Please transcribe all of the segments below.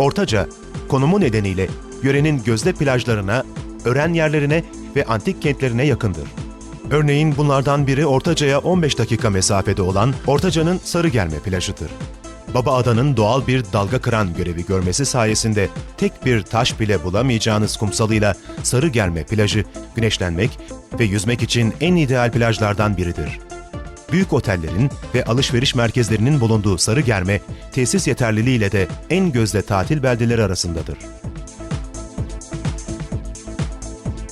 Ortaca, konumu nedeniyle yörenin gözde plajlarına, öğren yerlerine ve antik kentlerine yakındır. Örneğin bunlardan biri Ortaca'ya 15 dakika mesafede olan Ortaca'nın Sarıgerme plajıdır. Baba Adanın doğal bir dalga kıran görevi görmesi sayesinde tek bir taş bile bulamayacağınız kumsalıyla Sarıgerme plajı güneşlenmek ve yüzmek için en ideal plajlardan biridir. Büyük otellerin ve alışveriş merkezlerinin bulunduğu Sarıgerme, tesis yeterliliğiyle de en gözde tatil beldeleri arasındadır.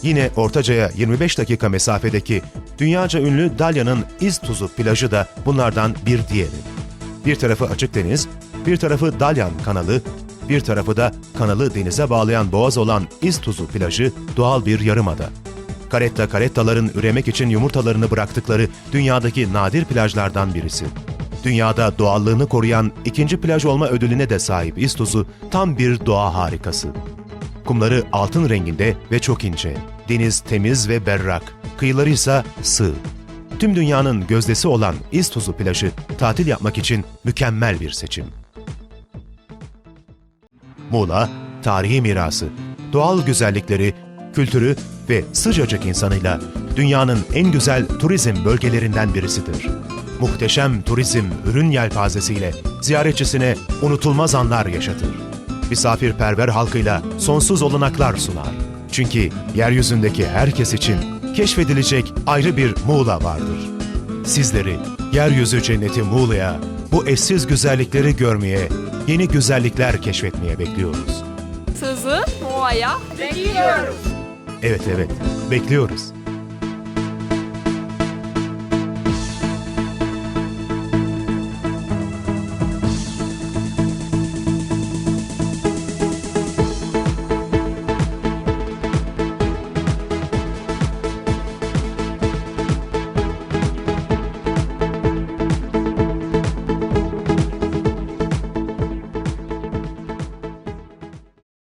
Yine Ortaca'ya 25 dakika mesafedeki dünyaca ünlü Dalya'nın İz Tuzu plajı da bunlardan bir diğeri. Bir tarafı açık deniz, bir tarafı Dalyan kanalı, bir tarafı da kanalı denize bağlayan boğaz olan İz Tuzu plajı doğal bir yarımada. Karetta karettaların üremek için yumurtalarını bıraktıkları dünyadaki nadir plajlardan birisi. Dünyada doğallığını koruyan ikinci plaj olma ödülüne de sahip İstuzu tam bir doğa harikası. Kumları altın renginde ve çok ince. Deniz temiz ve berrak. Kıyıları ise sığ. Tüm dünyanın gözdesi olan İstuzu plajı tatil yapmak için mükemmel bir seçim. Muğla, tarihi mirası, doğal güzellikleri, kültürü ve sıcacık insanıyla dünyanın en güzel turizm bölgelerinden birisidir. Muhteşem turizm ürün yelpazesiyle ziyaretçisine unutulmaz anlar yaşatır. Misafirperver halkıyla sonsuz olanaklar sunar. Çünkü yeryüzündeki herkes için keşfedilecek ayrı bir Muğla vardır. Sizleri yeryüzü cenneti Muğla'ya, bu eşsiz güzellikleri görmeye, yeni güzellikler keşfetmeye bekliyoruz. Sizi Muğla'ya bekliyoruz. Evet evet, bekliyoruz.